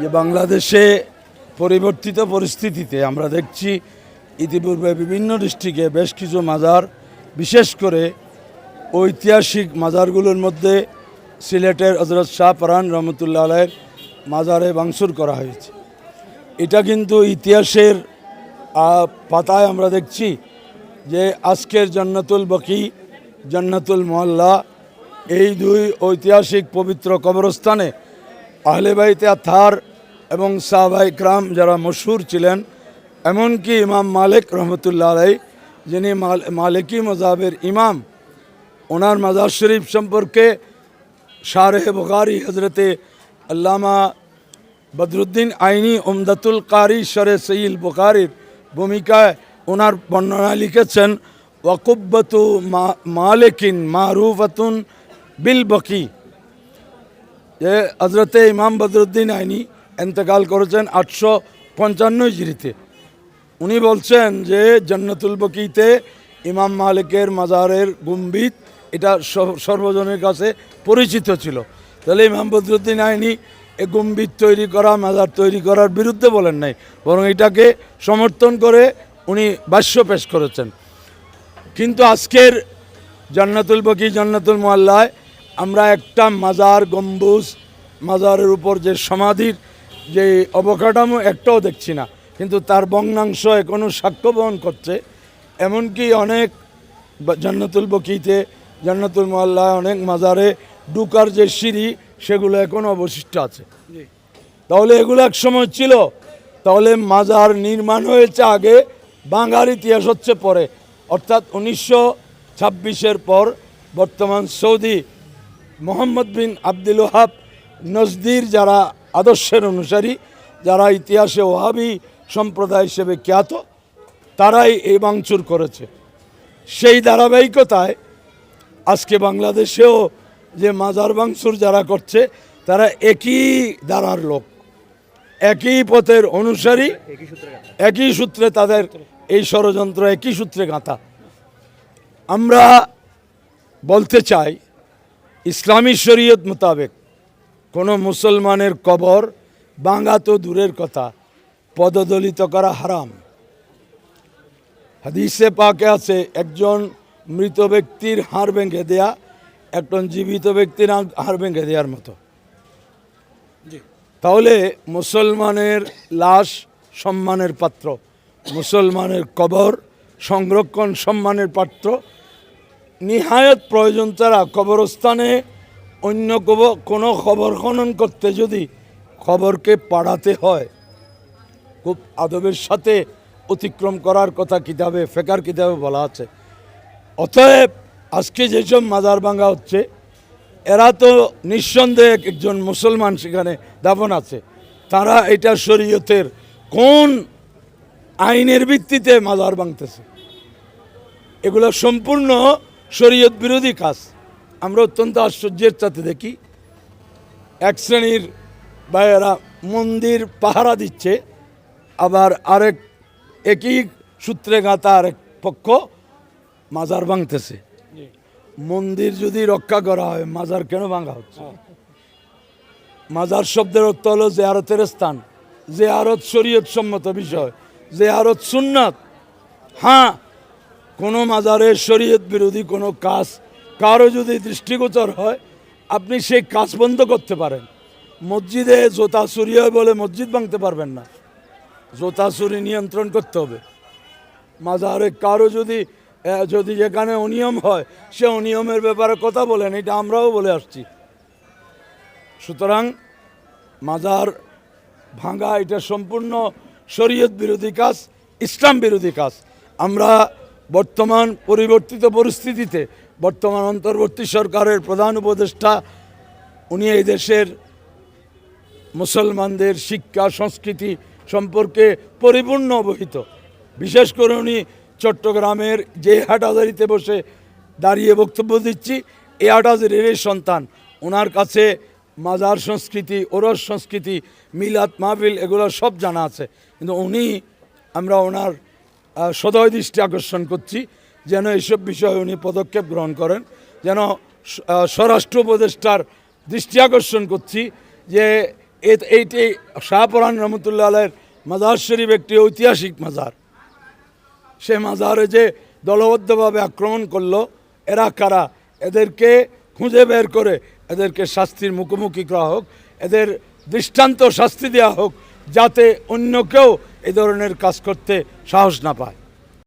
যে বাংলাদেশে পরিবর্তিত পরিস্থিতিতে আমরা দেখছি ইতিপূর্বে বিভিন্ন ডিস্ট্রিক্টে বেশ কিছু মাজার, বিশেষ করে ঐতিহাসিক মাজারগুলোর মধ্যে সিলেটের হজরত শাহ পরান রহমতুল্লাহ আলাইয়ের মাজারে বাংসুর করা হয়েছে। এটা কিন্তু ইতিহাসের পাতায় আমরা দেখছি যে আজকের জান্নাতুল বকি, জান্নাতুল মোহাল্লা এই দুই ঐতিহাসিক পবিত্র কবরস্থানে আহলেবাইতে থার এবং সাহবাই ক্রাম যারা মশহুর ছিলেন, এমনকি ইমাম মালিক রহমতুল্লাহ আলাই, যিনি মাল- মালিকি মজাবের ইমাম, ওনার মাজার শরীফ সম্পর্কে শারেহ বুখারি হজরতে আল্লামা বদরুদ্দিন আইনি ওমদাতুল কারি শরে সঈল বুখারির ভূমিকায় ওনার বর্ণনা লিখেছেন ওয়াকুব্বতু মালিকিন মারুফাতুন বিল বকি। যে হজরতে ইমাম বদরুদ্দিন আইনি এন্তেকাল করেছেন আটশো পঞ্চান্ন জিরিতে উনি বলছেন যে জান্নাতুল বকিতে ইমাম মালিকের মাজারের গুম্বিত এটা সর্বজনের কাছে পরিচিত ছিল। তাহলে ইমাম বদরুদ্দিন আইনি এ গুম্বিত তৈরি করা, মাজার তৈরি করার বিরুদ্ধে বলেন নাই, বরং এটাকে সমর্থন করে উনি ভাষ্য পেশ করেছেন। কিন্তু আজকের জান্নাতুল বকি, জান্নাতুল মোয়াল্লায় আমরা একটা মাজার গম্বুজ মাজারের উপর যে সমাধির যে অবকাঠামো একটাও দেখছি না। কিন্তু তার বংনাংশ এখনও সাক্ষ্য বহন করছে। এমনকি অনেক জান্নাতুল বকিতে জান্নাতুল মোয়াল্লায় অনেক মাজারে ডুকার যে সিঁড়ি সেগুলো এখনও অবশিষ্ট আছে। তাহলে এগুলো এক সময় ছিল। তাহলে মাজার নির্মাণ হয়েছে আগে বাঙার ইতিহাস হচ্ছে পরে। অর্থাৎ উনিশশো ছাব্বিশের পর বর্তমান Saudi Muhammad bin Abdul Wahhab নজদির যারা আদর্শের অনুসারী, যারা ইতিহাসে ওহাবি সম্প্রদায় হিসেবে খ্যাত, তারাই এই বাংচুর করেছে। সেই ধারাবাহিকতায় আজকে বাংলাদেশেও যে মাজার বাংসুর যারা করছে, তারা একই ধারার লোক, একই পথের অনুসারী, একই সূত্রে তাদের এই ষড়যন্ত্র, একই সূত্রে গাঁথা। আমরা বলতে চাই ইসলামী শরীয়ত মোতাবেক কোনো মুসলমানের কবর বাঙ্গা তো দূরের কথা পদদলিত করা হারাম। হাদিসে পাকে আছে একজন মৃত ব্যক্তির হাড় ভেঙে দেয়া একজন জীবিত ব্যক্তির হাড়- ভেঙে দেওয়ার মতো। তাহলে মুসলমানের লাশ সম্মানের পাত্র মুসলমানের কবর সংরক্ষণ সম্মানের পাত্র নিহায়ত প্রয়োজন ছাড়া কবরস্থানে অন্য কোনো খবর খনন করতে যদি খবরকে পাড়াতে হয়। খুব আদবের সাথে অতিক্রম করার কথা কিতাবে, ফেকার কিতাবে বলা আছে। অতএব আজকে যেসব মাজার ভাঙ্গা হচ্ছে, এরা তো নিঃসন্দেহে একজন মুসলমান সেখানে দাফন আছে। তারা এটা শরীয়তের কোন আইনের ভিত্তিতে মাজার ভাঙতেছে। এগুলো সম্পূর্ণ শরীয়ত বিরোধী কাজ। আমরা অত্যন্ত আশ্চর্যের সাথে দেখি এক শ্রেণির ভাইয়েরা মন্দির পাহারা দিচ্ছে আবার আরেক একই সূত্রে গাঁথা আরেক পক্ষ মাজার ভাঙতেছে। মন্দির যদি রক্ষা করা হয় মাজার কেন ভাঙা হচ্ছে? মাজার শব্দের অর্থ হলো জেয়ারতের স্থান। জেয়ারত শরীয়ত সম্মত বিষয় জেয়ারত সুন্নাত। হ্যাঁ কোনো মাজারে শরীয়ত বিরোধী কোনো কাজ কারও যদি দৃষ্টিগোচর হয়, আপনি সেই কাজ বন্ধ করতে পারেন। মসজিদে জোতা চুরি হয় বলে মসজিদ ভাঙতে পারবেন না। জোতা চুরি নিয়ন্ত্রণ করতে হবে। মাজারে কারও যদি যদি যেখানে অনিয়ম হয়, সে অনিয়মের ব্যাপারে কথা বলেন, এটা আমরাও বলে আসছি। সুতরাং মাজার ভাঙা এটা সম্পূর্ণ শরীয়ত বিরোধী কাজ, ইসলাম বিরোধী কাজ। আমরা বর্তমান পরিবর্তিত পরিস্থিতিতে বর্তমান অন্তর্বর্তী সরকারের প্রধান উপদেষ্টা, উনি এই দেশের মুসলমানদের শিক্ষা, সংস্কৃতি সম্পর্কে পরিপূর্ণ অবহিত। বিশেষ করে উনি চট্টগ্রামের যে হাটাজারিতে বসে দাঁড়িয়ে বক্তব্য দিচ্ছি এই হাটাজারির সন্তান। ওনার কাছে মাজার সংস্কৃতি, ওরস সংস্কৃতি, মিলাদ, মাহফিল এগুলো সব জানা আছে। কিন্তু উনি, আমরা ওনার সদয় দৃষ্টি আকর্ষণ করছি যেন এইসব বিষয়ে উনি পদক্ষেপ গ্রহণ করেন, যেন স্বরাষ্ট্র উপদেষ্টার দৃষ্টি আকর্ষণ করছি যে এইটি শাহপরান রহমতুল্লাহ আলের মাজার শরীফ একটি ঐতিহাসিক মাজার। সে মাজারে যে দলবদ্ধভাবে আক্রমণ করল, এরা কারা? এদেরকে খুঁজে বের করে এদেরকে শাস্তির মুখোমুখি করা হোক, এদের দৃষ্টান্ত শাস্তি দেওয়া হোক, যাতে অন্য কেউ এ ধরনের কাজ করতে সাহস না পায়।